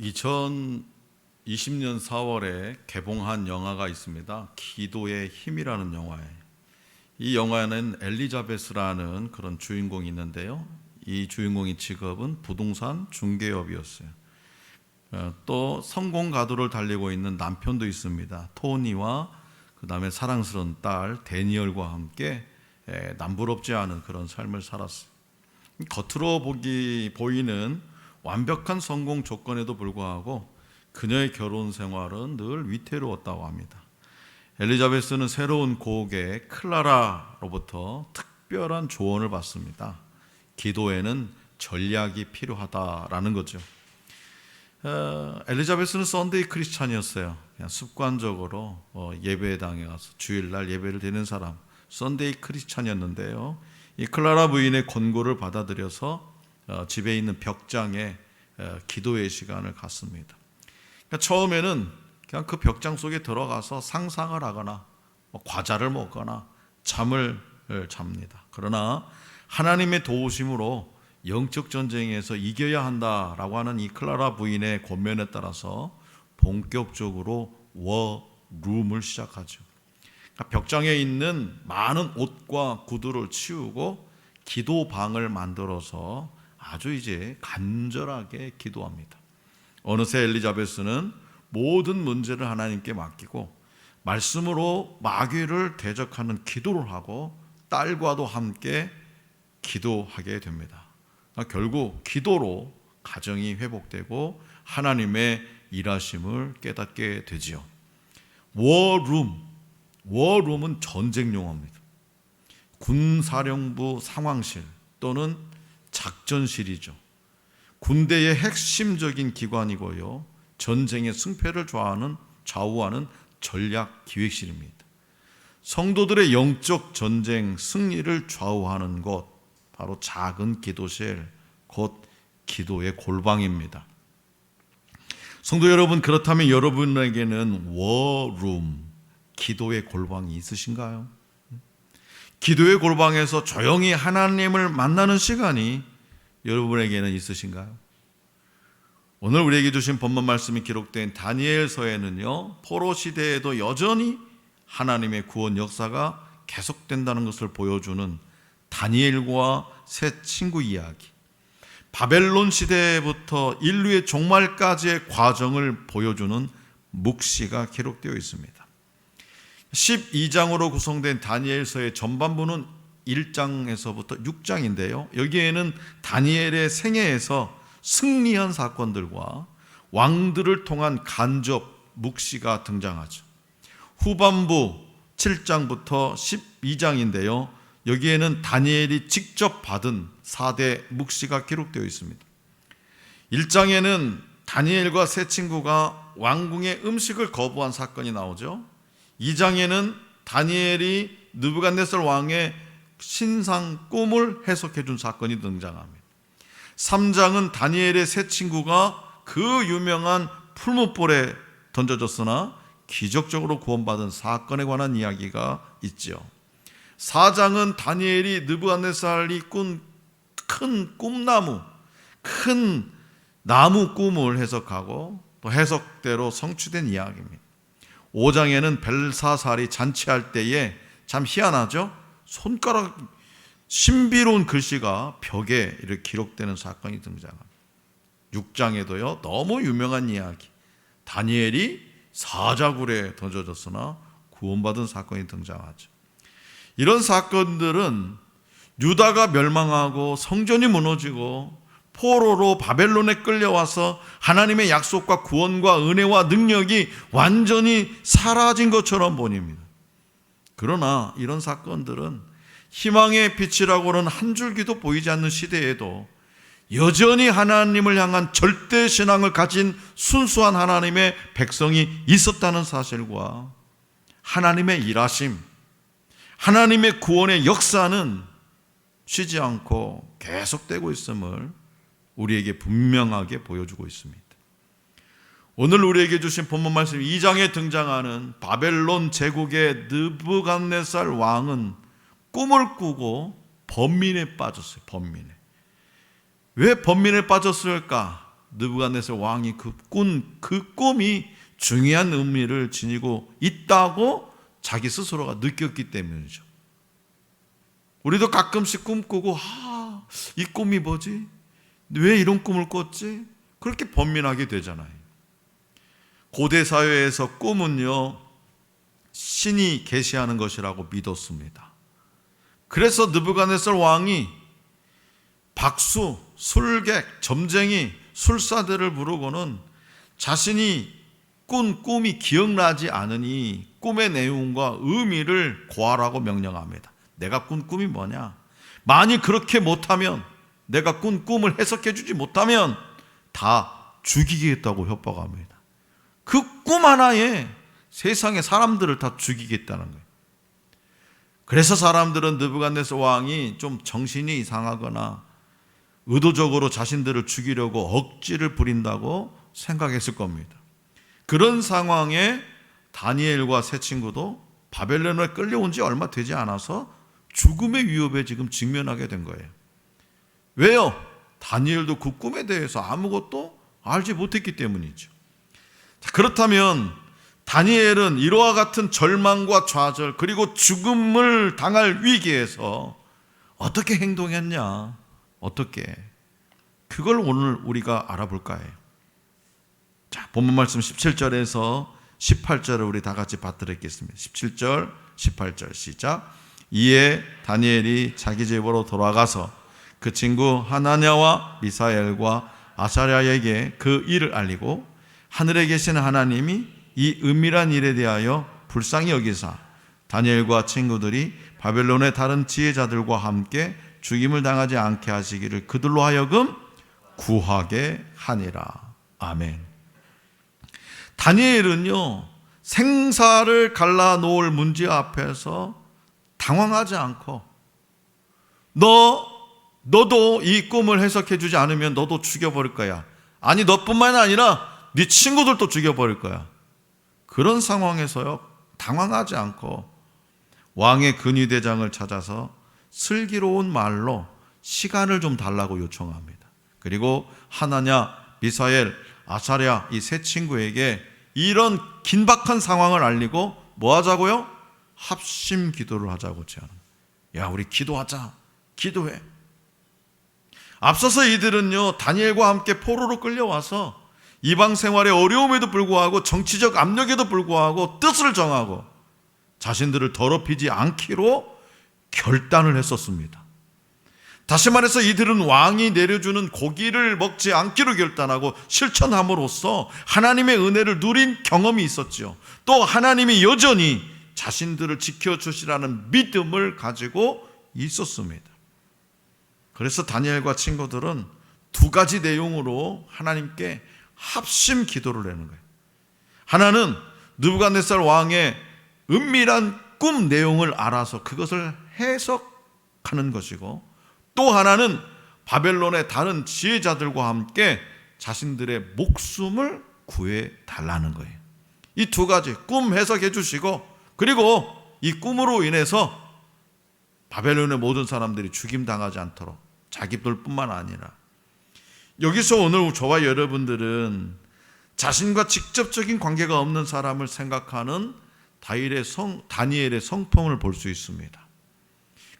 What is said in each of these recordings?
2020년 4월에 개봉한 영화가 있습니다. 기도의 힘이라는 영화예요. 이 영화에는 엘리자베스라는 그런 주인공이 있는데요. 이 주인공의 직업은 부동산 중개업이었어요. 어, 또 성공 가도를 달리고 있는 남편도 있습니다. 토니와 그 다음에 사랑스러운 딸 데니얼과 함께 에, 남부럽지 않은 그런 삶을 살았어요. 겉으로 보기 보이는 완벽한 성공 조건에도 불구하고 그녀의 결혼 생활은 늘 위태로웠다고 합니다. 엘리자베스는 새로운 고객 클라라로부터 특별한 조언을 받습니다. 기도에는 전략이 필요하다라는 거죠. 어, 엘리자베스는 썬데이 크리스찬이었어요. 그냥 습관적으로 어, 예배당에 가서 주일날 예배를 드리는 사람, 썬데이 크리스찬이었는데요. 이 클라라 부인의 권고를 받아들여서 어, 집에 있는 벽장에 어, 기도의 시간을 갖습니다. 그러니까 처음에는 그냥 그 벽장 속에 들어가서 상상을 하거나 뭐 과자를 먹거나 잠을 잡니다. 그러나 하나님의 도우심으로 영적 전쟁에서 이겨야 한다라고 하는 이 클라라 부인의 권면에 따라서 본격적으로 워룸을 시작하죠. 그러니까 벽장에 있는 많은 옷과 구두를 치우고 기도방을 만들어서 아주 이제 간절하게 기도합니다. 어느새 엘리자베스는 모든 문제를 하나님께 맡기고 말씀으로 마귀를 대적하는 기도를 하고 딸과도 함께 기도하게 됩니다. 결국 기도로 가정이 회복되고 하나님의 일하심을 깨닫게 되지요. 워룸, 워룸은 전쟁 용어입니다. 군사령부 상황실 또는 작전실이죠. 군대의 핵심적인 기관이고요. 전쟁의 승패를 좌하는 좌우하는 전략 기획실입니다. 성도들의 영적 전쟁 승리를 좌우하는 곳 바로 작은 기도실 곧 기도의 골방입니다. 성도 여러분 그렇다면 여러분에게는 워룸 기도의 골방이 있으신가요? 기도의 골방에서 조용히 하나님을 만나는 시간이 여러분에게는 있으신가요? 오늘 우리에게 주신 본문 말씀이 기록된 다니엘서에는요, 포로 시대에도 여전히 하나님의 구원 역사가 계속된다는 것을 보여주는 다니엘과 새 친구 이야기, 바벨론 시대부터 인류의 종말까지의 과정을 보여주는 묵시가 기록되어 있습니다. 12장으로 구성된 다니엘서의 전반부는 1장에서부터 6장인데요. 여기에는 다니엘의 생애에서 승리한 사건들과 왕들을 통한 간접 묵시가 등장하죠. 후반부 7장부터 12장인데요. 여기에는 다니엘이 직접 받은 4대 묵시가 기록되어 있습니다. 1장에는 다니엘과 세 친구가 왕궁의 음식을 거부한 사건이 나오죠. 2장에는 다니엘이 느부갓네살 왕의 신상 꿈을 해석해 준 사건이 등장합니다. 3장은 다니엘의 세 친구가 그 유명한 풀무볼에 던져졌으나 기적적으로 구원받은 사건에 관한 이야기가 있죠. 4장은 다니엘이 느부갓네살이 꾼 큰 꿈나무, 큰 나무 꿈을 해석하고 또 해석대로 성취된 이야기입니다. 5장에는 벨사살이 잔치할 때에 참 희한하죠? 손가락 신비로운 글씨가 벽에 이렇게 기록되는 사건이 등장합니다. 6장에도요, 너무 유명한 이야기. 다니엘이 사자굴에 던져졌으나 구원받은 사건이 등장하죠. 이런 사건들은 유다가 멸망하고 성전이 무너지고 포로로 바벨론에 끌려와서 하나님의 약속과 구원과 은혜와 능력이 완전히 사라진 것처럼 보입니다. 그러나 이런 사건들은 희망의 빛이라고는 한 줄기도 보이지 않는 시대에도 여전히 하나님을 향한 절대 신앙을 가진 순수한 하나님의 백성이 있었다는 사실과 하나님의 일하심, 하나님의 구원의 역사는 쉬지 않고 계속되고 있음을 우리에게 분명하게 보여주고 있습니다. 오늘 우리에게 주신 본문 말씀 2장에 등장하는 바벨론 제국의 느부갓네살 왕은 꿈을 꾸고 범민에 빠졌어요. 범민에. 왜 범민에 빠졌을까? 느부갓네살 왕이 그꾼그 꿈이 중요한 의미를 지니고 있다고 자기 스스로가 느꼈기 때문이죠. 우리도 가끔씩 꿈꾸고 아, 이 꿈이 뭐지? 왜 이런 꿈을 꿨지? 그렇게 번민하게 되잖아요. 고대 사회에서 꿈은요 신이 계시하는 것이라고 믿었습니다. 그래서 느부갓네살 왕이 박수, 술객, 점쟁이, 술사들을 부르고는 자신이 꾼 꿈이 기억나지 않으니 꿈의 내용과 의미를 고하라고 명령합니다. 내가 꾼 꿈이 뭐냐? 만약 그렇게 못하면 내가 꾼 꿈을 해석해 주지 못하면 다 죽이겠다고 협박합니다. 그 꿈 하나에 세상의 사람들을 다 죽이겠다는 거예요. 그래서 사람들은 느부갓네살 왕이 좀 정신이 이상하거나 의도적으로 자신들을 죽이려고 억지를 부린다고 생각했을 겁니다. 그런 상황에 다니엘과 세 친구도 바벨론에 끌려온 지 얼마 되지 않아서 죽음의 위협에 지금 직면하게 된 거예요. 왜요? 다니엘도 그 꿈에 대해서 아무것도 알지 못했기 때문이죠. 자, 그렇다면 다니엘은 이와 같은 절망과 좌절 그리고 죽음을 당할 위기에서 어떻게 행동했냐? 어떻게? 그걸 오늘 우리가 알아볼 거예요. 자, 본문 말씀 17절에서 18절을 우리 다 같이 받들었겠습니다. 17절, 18절 시작. 이에 다니엘이 자기 집으로 돌아가서 그 친구 하나냐와 미사엘과 아사랴에게 그 일을 알리고 하늘에 계신 하나님이 이 은밀한 일에 대하여 불쌍히 여기사 다니엘과 친구들이 바벨론의 다른 지혜자들과 함께 죽임을 당하지 않게 하시기를 그들로 하여금 구하게 하니라. 아멘. 다니엘은요, 생사를 갈라놓을 문제 앞에서 당황하지 않고, 너, 너도 이 꿈을 해석해 주지 않으면 너도 죽여버릴 거야. 아니, 너뿐만 아니라 네 친구들도 죽여버릴 거야. 그런 상황에서요, 당황하지 않고 왕의 근위대장을 찾아서 슬기로운 말로 시간을 좀 달라고 요청합니다. 그리고 하나냐, 미사엘, 아사랴 이 세 친구에게 이런 긴박한 상황을 알리고 뭐 하자고요? 합심 기도를 하자고 제안합니다. 야, 우리 기도하자. 기도해. 앞서서 이들은요, 다니엘과 함께 포로로 끌려와서 이방 생활의 어려움에도 불구하고 정치적 압력에도 불구하고 뜻을 정하고 자신들을 더럽히지 않기로 결단을 했었습니다. 다시 말해서 이들은 왕이 내려주는 고기를 먹지 않기로 결단하고 실천함으로써 하나님의 은혜를 누린 경험이 있었죠. 또 하나님이 여전히 자신들을 지켜주시라는 믿음을 가지고 있었습니다. 그래서 다니엘과 친구들은 두 가지 내용으로 하나님께 합심 기도를 내는 거예요. 하나는 느부갓네살 왕의 은밀한 꿈 내용을 알아서 그것을 해석하는 것이고 또 하나는 바벨론의 다른 지혜자들과 함께 자신들의 목숨을 구해 달라는 거예요. 이 두 가지 꿈 해석해 주시고 그리고 이 꿈으로 인해서 바벨론의 모든 사람들이 죽임 당하지 않도록 자기들뿐만 아니라 여기서 오늘 저와 여러분들은 자신과 직접적인 관계가 없는 사람을 생각하는 다니엘의 성, 다니엘의 성품을 볼 수 있습니다.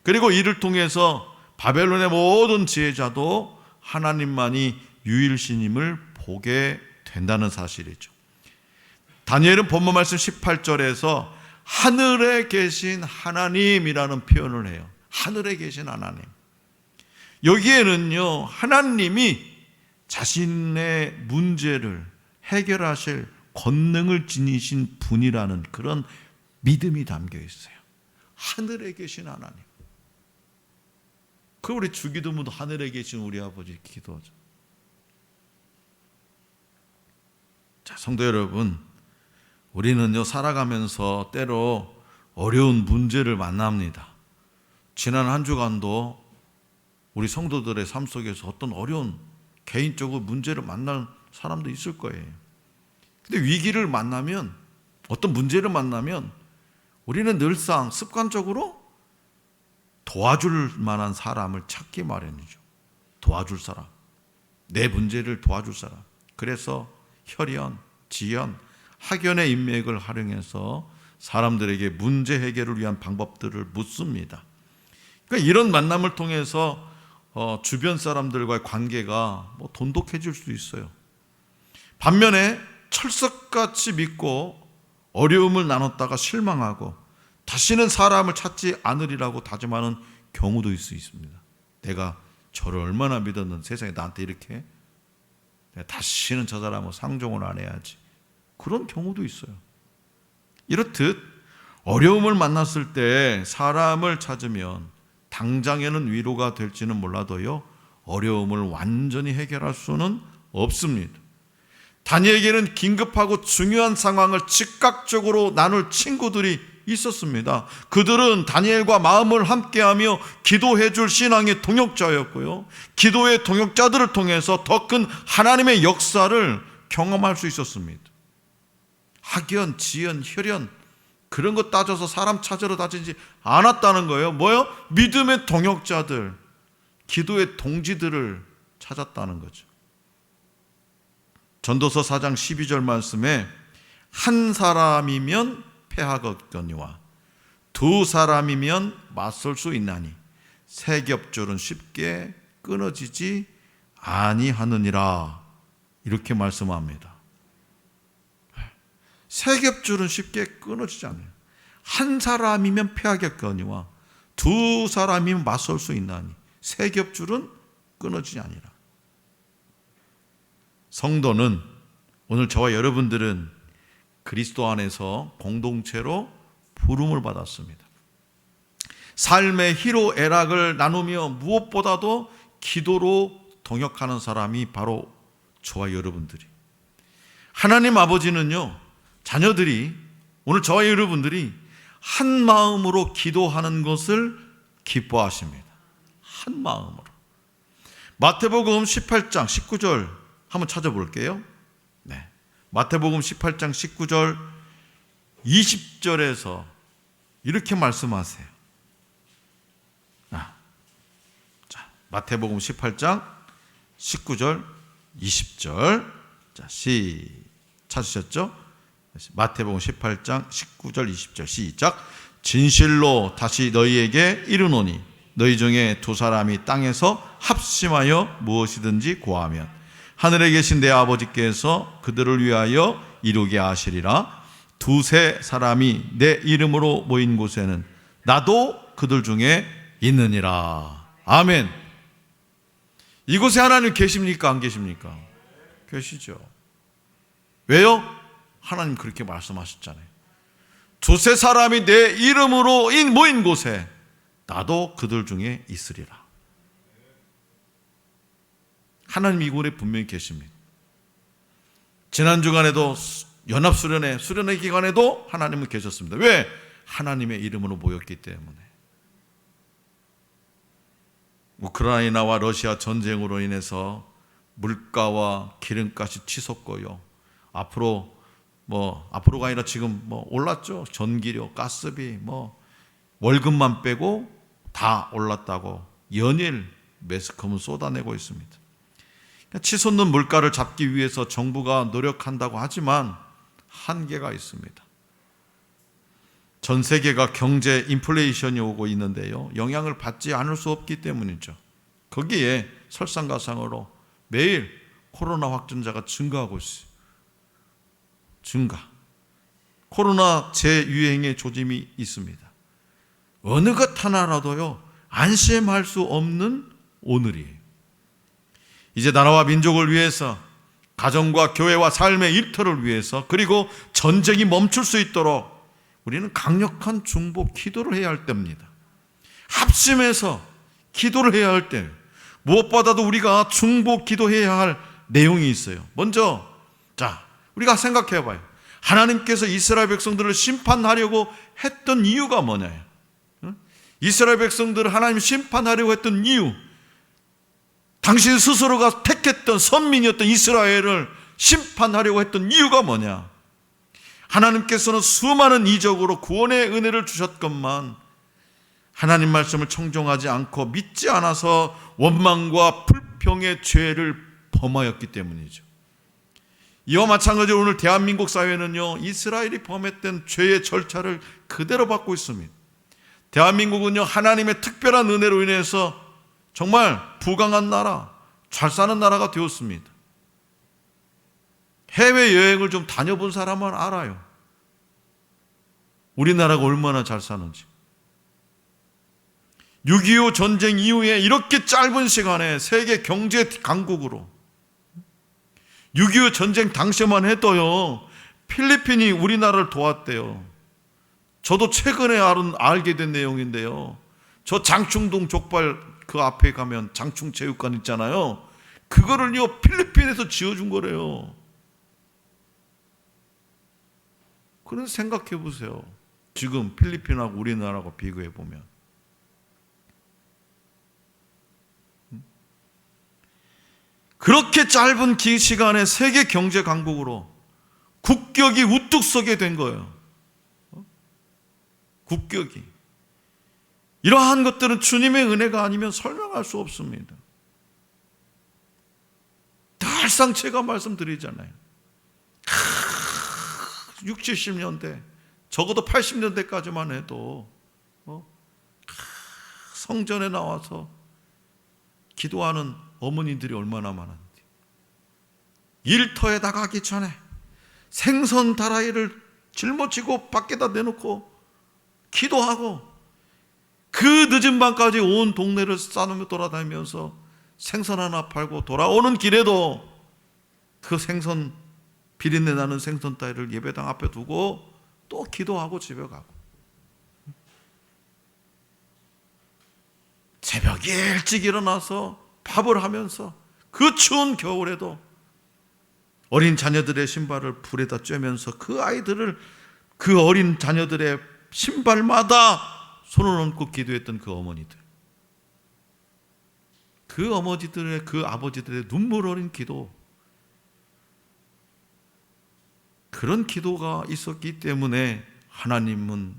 그리고 이를 통해서 바벨론의 모든 지혜자도 하나님만이 유일신임을 보게 된다는 사실이죠. 다니엘은 본문 말씀 18절에서 하늘에 계신 하나님이라는 표현을 해요. 하늘에 계신 하나님. 여기에는요, 하나님이 자신의 문제를 해결하실 권능을 지니신 분이라는 그런 믿음이 담겨 있어요. 하늘에 계신 하나님. 그 우리 주기도문도 하늘에 계신 우리 아버지 기도하죠. 자, 성도 여러분, 우리는요 살아가면서 때로 어려운 문제를 만납니다. 지난 한 주간도 우리 성도들의 삶 속에서 어떤 어려운 개인적으로 문제를 만날 사람도 있을 거예요. 근데 위기를 만나면 어떤 문제를 만나면 우리는 늘상 습관적으로 도와줄 만한 사람을 찾기 마련이죠. 도와줄 사람. 내 문제를 도와줄 사람. 그래서 혈연, 지연, 학연의 인맥을 활용해서 사람들에게 문제 해결을 위한 방법들을 묻습니다. 그러니까 이런 만남을 통해서 어, 주변 사람들과의 관계가 뭐 돈독해질 수 있어요. 반면에 철석같이 믿고 어려움을 나눴다가 실망하고 다시는 사람을 찾지 않으리라고 다짐하는 경우도 있을 수 있습니다. 내가 저를 얼마나 믿었는 세상에 나한테 이렇게 다시는 저 사람하고 상종을 안 해야지. 그런 경우도 있어요. 이렇듯 어려움을 만났을 때 사람을 찾으면 당장에는 위로가 될지는 몰라도요. 어려움을 완전히 해결할 수는 없습니다. 다니엘에게는 긴급하고 중요한 상황을 즉각적으로 나눌 친구들이 있었습니다. 그들은 다니엘과 마음을 함께하며 기도해 줄 신앙의 동역자였고요. 기도의 동역자들을 통해서 더 큰 하나님의 역사를 경험할 수 있었습니다. 학연, 지연, 혈연 그런 거 따져서 사람 찾으러 다니지 않았다는 거예요. 뭐요? 믿음의 동역자들, 기도의 동지들을 찾았다는 거죠. 전도서 4장 12절 말씀에 한 사람이면 패하겠거니와 두 사람이면 맞설 수 있나니 세 겹줄은 쉽게 끊어지지 아니하느니라 이렇게 말씀합니다. 세 겹줄은 쉽게 끊어지지 않아요. 한 사람이면 패하겠거니와 두 사람이면 맞설 수 있나니 세 겹줄은 끊어지지 아니라. 성도는 오늘 저와 여러분들은 그리스도 안에서 공동체로 부름을 받았습니다. 삶의 희로 애락을 나누며 무엇보다도 기도로 동역하는 사람이 바로 저와 여러분들이. 하나님 아버지는요, 자녀들이, 오늘 저와 여러분들이 한 마음으로 기도하는 것을 기뻐하십니다. 한 마음으로. 마태복음 18장 19절 한번 찾아볼게요. 네. 마태복음 18장 19절 20절에서 이렇게 말씀하세요. 아, 자, 마태복음 18장 19절 20절 자, 시 찾으셨죠? 마태복음 18장 19절 20절 시작. 진실로 다시 너희에게 이르노니 너희 중에 두 사람이 땅에서 합심하여 무엇이든지 구하면 하늘에 계신 내 아버지께서 그들을 위하여 이루게 하시리라. 두세 사람이 내 이름으로 모인 곳에는 나도 그들 중에 있느니라. 아멘. 이곳에 하나님 계십니까? 안 계십니까? 계시죠. 왜요? 하나님 그렇게 말씀하셨잖아요. 두세 사람이 내 이름으로 모인 곳에 나도 그들 중에 있으리라. 하나님 이곳에 분명히 계십니다. 지난 주간에도 연합 수련회 수련회 기간에도 하나님은 계셨습니다. 왜? 하나님의 이름으로 모였기 때문에. 우크라이나와 러시아 전쟁으로 인해서 물가와 기름값이 치솟고요. 앞으로 뭐 앞으로가 아니라 지금 뭐 올랐죠. 전기료, 가스비 뭐 월급만 빼고 다 올랐다고 연일 매스컴은 쏟아내고 있습니다. 그러니까 치솟는 물가를 잡기 위해서 정부가 노력한다고 하지만 한계가 있습니다. 전 세계가 경제 인플레이션이 오고 있는데요. 영향을 받지 않을 수 없기 때문이죠. 거기에 설상가상으로 매일 코로나 확진자가 증가하고 있어요. 증가. 코로나 재유행의 조짐이 있습니다. 어느 것 하나라도요, 안심할 수 없는 오늘이에요. 이제 나라와 민족을 위해서, 가정과 교회와 삶의 일터를 위해서, 그리고 전쟁이 멈출 수 있도록 우리는 강력한 중보 기도를 해야 할 때입니다. 합심해서 기도를 해야 할 때, 무엇보다도 우리가 중보 기도해야 할 내용이 있어요. 먼저, 자, 우리가 생각해 봐요. 하나님께서 이스라엘 백성들을 심판하려고 했던 이유가 뭐냐요? 이스라엘 백성들을 하나님 심판하려고 했던 이유. 당신 스스로가 택했던 선민이었던 이스라엘을 심판하려고 했던 이유가 뭐냐? 하나님께서는 수많은 이적으로 구원의 은혜를 주셨건만 하나님 말씀을 청종하지 않고 믿지 않아서 원망과 불평의 죄를 범하였기 때문이죠. 이와 마찬가지로 오늘 대한민국 사회는요, 이스라엘이 범했던 죄의 절차를 그대로 받고 있습니다. 대한민국은요, 하나님의 특별한 은혜로 인해서 정말 부강한 나라, 잘 사는 나라가 되었습니다. 해외여행을 좀 다녀본 사람은 알아요. 우리나라가 얼마나 잘 사는지. 6.25 전쟁 이후에 이렇게 짧은 시간에 세계 경제 강국으로 6.25 전쟁 당시만 해도요, 필리핀이 우리나라를 도왔대요. 저도 최근에 알게 된 내용인데요. 저 장충동 족발 그 앞에 가면 장충 체육관 있잖아요. 그거를요, 필리핀에서 지어준 거래요. 그래서 생각해 보세요. 지금 필리핀하고 우리나라하고 비교해 보면. 그렇게 짧은 기 시간에 세계 경제 강국으로 국격이 우뚝 서게 된 거예요. 어? 국격이. 이러한 것들은 주님의 은혜가 아니면 설명할 수 없습니다. 달상 제가 말씀드리잖아요. 60, 70년대, 적어도 80년대까지만 해도 어? 성전에 나와서 기도하는 어머니들이 얼마나 많은지. 일터에 나가기 전에 생선 다라이를 짊어지고 밖에다 내놓고 기도하고 그 늦은 밤까지 온 동네를 싸누며 돌아다니면서 생선 하나 팔고 돌아오는 길에도 그 생선 비린내 나는 생선 따위를 예배당 앞에 두고 또 기도하고 집에 가고 새벽 일찍 일어나서 밥을 하면서 그 추운 겨울에도 어린 자녀들의 신발을 불에다 쬐면서 그 아이들을 그 어린 자녀들의 신발마다 손을 얹고 기도했던 그 어머니들. 그 어머니들의 그 아버지들의 눈물 어린 기도. 그런 기도가 있었기 때문에 하나님은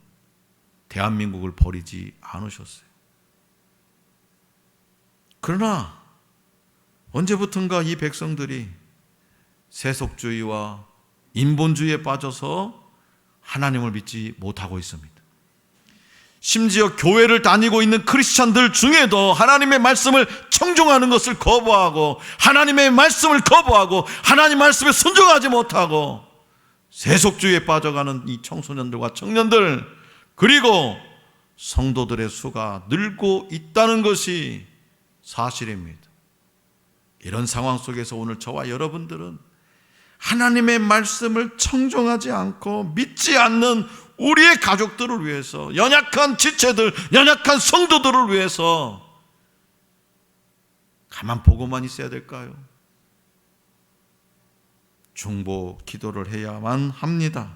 대한민국을 버리지 않으셨어요. 그러나 언제부턴가 이 백성들이 세속주의와 인본주의에 빠져서 하나님을 믿지 못하고 있습니다. 심지어 교회를 다니고 있는 크리스찬들 중에도 하나님의 말씀을 청종하는 것을 거부하고 하나님의 말씀을 거부하고 하나님 말씀에 순종하지 못하고 세속주의에 빠져가는 이 청소년들과 청년들 그리고 성도들의 수가 늘고 있다는 것이 사실입니다. 이런 상황 속에서 오늘 저와 여러분들은 하나님의 말씀을 청종하지 않고 믿지 않는 우리의 가족들을 위해서 연약한 지체들, 연약한 성도들을 위해서 가만 보고만 있어야 될까요? 중보 기도를 해야만 합니다.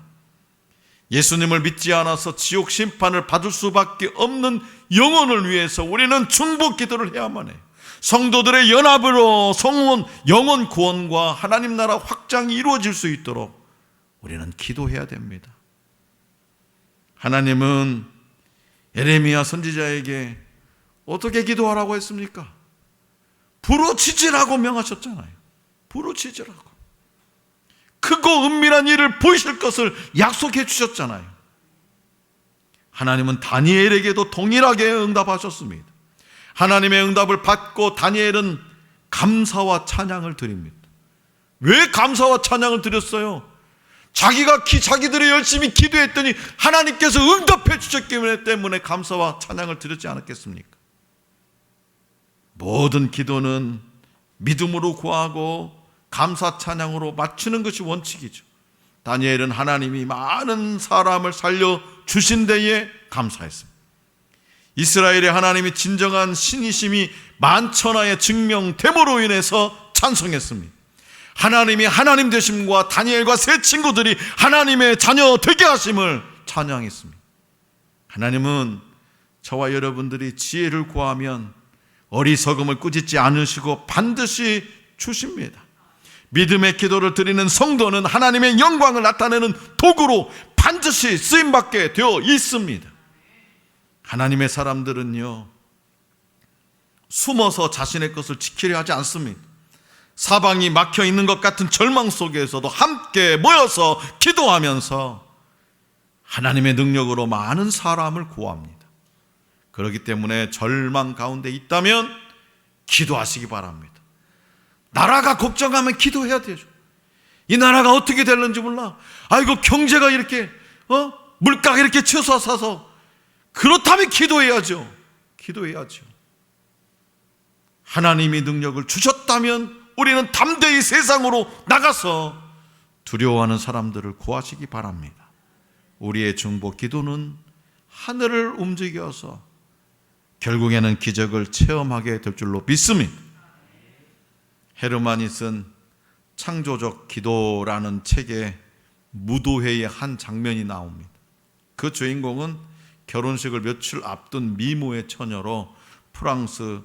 예수님을 믿지 않아서 지옥 심판을 받을 수밖에 없는 영혼을 위해서 우리는 중보 기도를 해야만 해요. 성도들의 연합으로 성원 영혼 구원과 하나님 나라 확장이 이루어질 수 있도록 우리는 기도해야 됩니다. 하나님은 에레미야 선지자에게 어떻게 기도하라고 했습니까? 부르짖으라고 명하셨잖아요. 부르짖으라고. 크고 은밀한 일을 보이실 것을 약속해 주셨잖아요. 하나님은 다니엘에게도 동일하게 응답하셨습니다. 하나님의 응답을 받고 다니엘은 감사와 찬양을 드립니다. 왜 감사와 찬양을 드렸어요? 자기가 기, 자기들이 열심히 기도했더니 하나님께서 응답해 주셨기 때문에 감사와 찬양을 드렸지 않았겠습니까? 모든 기도는 믿음으로 구하고 감사 찬양으로 맞추는 것이 원칙이죠. 다니엘은 하나님이 많은 사람을 살려 주신 데에 감사했습니다. 이스라엘의 하나님이 진정한 신이심이 만천하에 증명됨으로 인해서 찬송했습니다. 하나님이 하나님 되심과 다니엘과 세 친구들이 하나님의 자녀 되게 하심을 찬양했습니다. 하나님은 저와 여러분들이 지혜를 구하면 어리석음을 꾸짖지 않으시고 반드시 주십니다. 믿음의 기도를 드리는 성도는 하나님의 영광을 나타내는 도구로 반드시 쓰임받게 되어 있습니다. 하나님의 사람들은요, 숨어서 자신의 것을 지키려 하지 않습니다. 사방이 막혀 있는 것 같은 절망 속에서도 함께 모여서 기도하면서 하나님의 능력으로 많은 사람을 구합니다. 그렇기 때문에 절망 가운데 있다면 기도하시기 바랍니다. 나라가 걱정하면 기도해야 되죠. 이 나라가 어떻게 될는지 몰라. 아이고 경제가 이렇게 어 물가가 이렇게 치솟아서 그렇다면 기도해야죠. 기도해야죠. 하나님이 능력을 주셨다면 우리는 담대히 세상으로 나가서 두려워하는 사람들을 구하시기 바랍니다. 우리의 중보 기도는 하늘을 움직여서 결국에는 기적을 체험하게 될 줄로 믿습니다. 헤르만이 쓴 창조적 기도라는 책에 무도회의 한 장면이 나옵니다. 그 주인공은 결혼식을 며칠 앞둔 미모의 처녀로 프랑스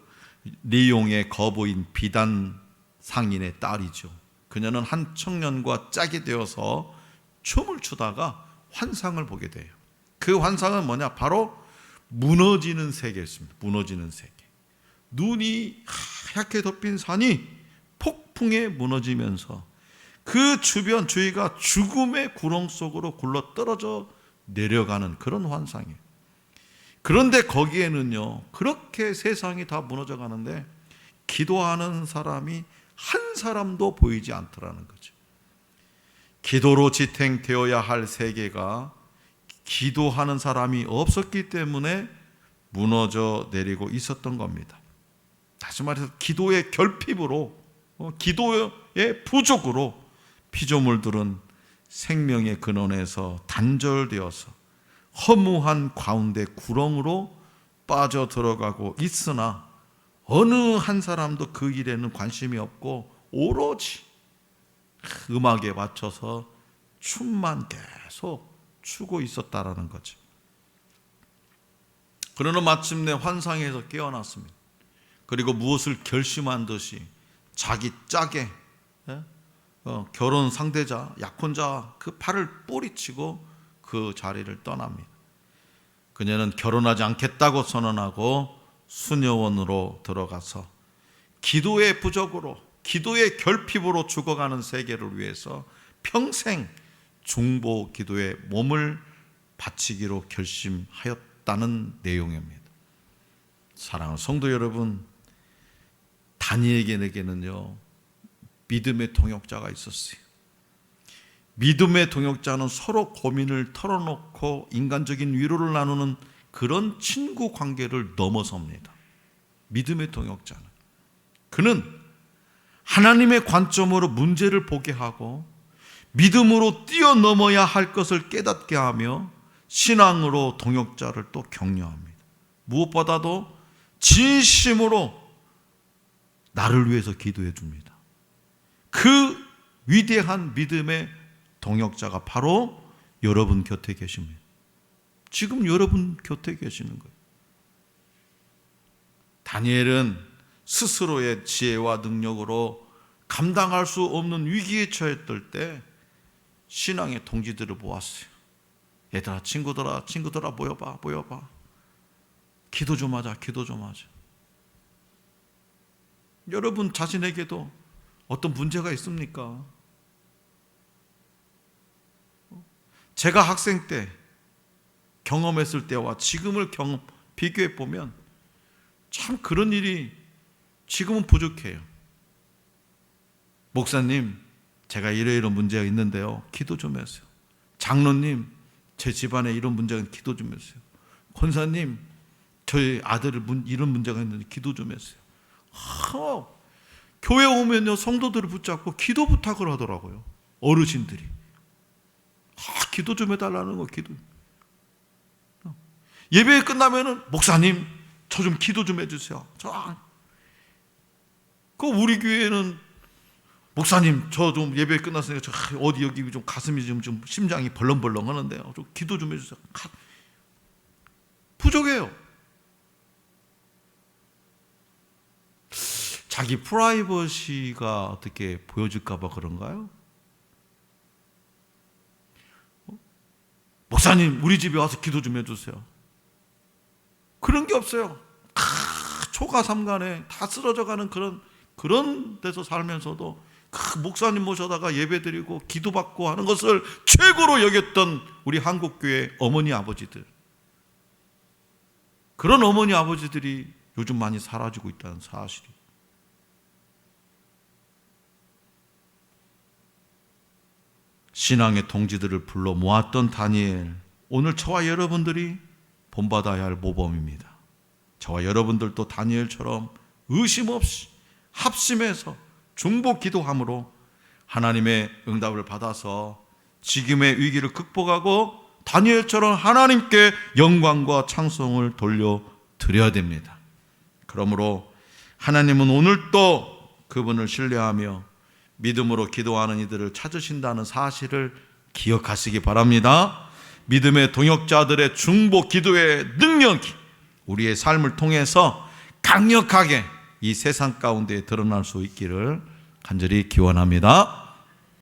리옹의 거부인 비단 상인의 딸이죠. 그녀는 한 청년과 짝이 되어서 춤을 추다가 환상을 보게 돼요. 그 환상은 뭐냐? 바로 무너지는 세계였습니다. 무너지는 세계. 눈이 하얗게 덮인 산이 폭풍에 무너지면서 그 주변 주위가 죽음의 구렁 속으로 굴러 떨어져 내려가는 그런 환상이에요. 그런데 거기에는요, 그렇게 세상이 다 무너져 가는데 기도하는 사람이 한 사람도 보이지 않더라는 거죠. 기도로 지탱되어야 할 세계가 기도하는 사람이 없었기 때문에 무너져 내리고 있었던 겁니다. 다시 말해서 기도의 결핍으로, 어, 기도의 부족으로 피조물들은 생명의 근원에서 단절되어서 허무한 가운데 구렁으로 빠져 들어가고 있으나 어느 한 사람도 그 일에는 관심이 없고 오로지 음악에 맞춰서 춤만 계속 추고 있었다라는 거죠. 그러나 마침내 환상에서 깨어났습니다. 그리고 무엇을 결심한 듯이 자기 짝에 예? 어, 결혼 상대자 약혼자 그 팔을 뿌리치고 그 자리를 떠납니다. 그녀는 결혼하지 않겠다고 선언하고 수녀원으로 들어가서 기도의 부족으로 기도의 결핍으로 죽어가는 세계를 위해서 평생 중보 기도에 몸을 바치기로 결심하였다는 내용입니다. 사랑하는 성도 여러분, 다니엘에게는요 믿음의 동역자가 있었어요. 믿음의 동역자는 서로 고민을 털어놓고 인간적인 위로를 나누는 그런 친구 관계를 넘어섭니다. 믿음의 동역자는 그는 하나님의 관점으로 문제를 보게 하고 믿음으로 뛰어넘어야 할 것을 깨닫게 하며 신앙으로 동역자를 또 격려합니다. 무엇보다도 진심으로 나를 위해서 기도해 줍니다. 그 위대한 믿음의 동역자가 바로 여러분 곁에 계십니다. 지금 여러분 곁에 계시는 거예요. 다니엘은 스스로의 지혜와 능력으로 감당할 수 없는 위기에 처했을 때 신앙의 동지들을 모았어요. 얘들아, 친구들아, 친구들아, 모여봐, 모여봐. 기도 좀 하자, 기도 좀 하자. 여러분 자신에게도 어떤 문제가 있습니까? 제가 학생 때 경험했을 때와 지금을 경험, 비교해 보면 참 그런 일이 지금은 부족해요. 목사님, 제가 이러이러 문제가 있는데요. 기도 좀 해주세요. 장로님, 제 집안에 이런 문제가 있는데 기도 좀 해주세요. 권사님, 저희 아들 이런 문제가 있는데 기도 좀 해주세요. 하, 교회 오면요, 성도들을 붙잡고 기도 부탁을 하더라고요. 어르신들이. 아, 기도 좀 해달라는 거, 기도. 예배 끝나면은, 목사님, 저 좀 기도 좀 해주세요. 저, 그 우리 교회는, 목사님, 저 좀 예배 끝났으니까 저 어디 여기 좀 가슴이 좀, 좀 심장이 벌렁벌렁 하는데요. 좀 기도 좀 해주세요. 부족해요. 자기 프라이버시가 어떻게 보여질까봐 그런가요? 목사님, 우리 집에 와서 기도 좀 해주세요. 그런 게 없어요. 아, 초가 삼간에 다 쓰러져 가는 그런 그런 데서 살면서도 그 목사님 모셔다가 예배드리고 기도받고 하는 것을 최고로 여겼던 우리 한국교회 어머니 아버지들. 그런 어머니 아버지들이 요즘 많이 사라지고 있다는 사실이. 신앙의 동지들을 불러 모았던 다니엘. 오늘 저와 여러분들이 본받아야 할 모범입니다. 저와 여러분들도 다니엘처럼 의심 없이 합심해서 중보 기도함으로 하나님의 응답을 받아서 지금의 위기를 극복하고 다니엘처럼 하나님께 영광과 찬송을 돌려 드려야 됩니다. 그러므로 하나님은 오늘도 그분을 신뢰하며 믿음으로 기도하는 이들을 찾으신다는 사실을 기억하시기 바랍니다. 믿음의 동역자들의 중보 기도의 능력이 우리의 삶을 통해서 강력하게 이 세상 가운데 드러날 수 있기를 간절히 기원합니다.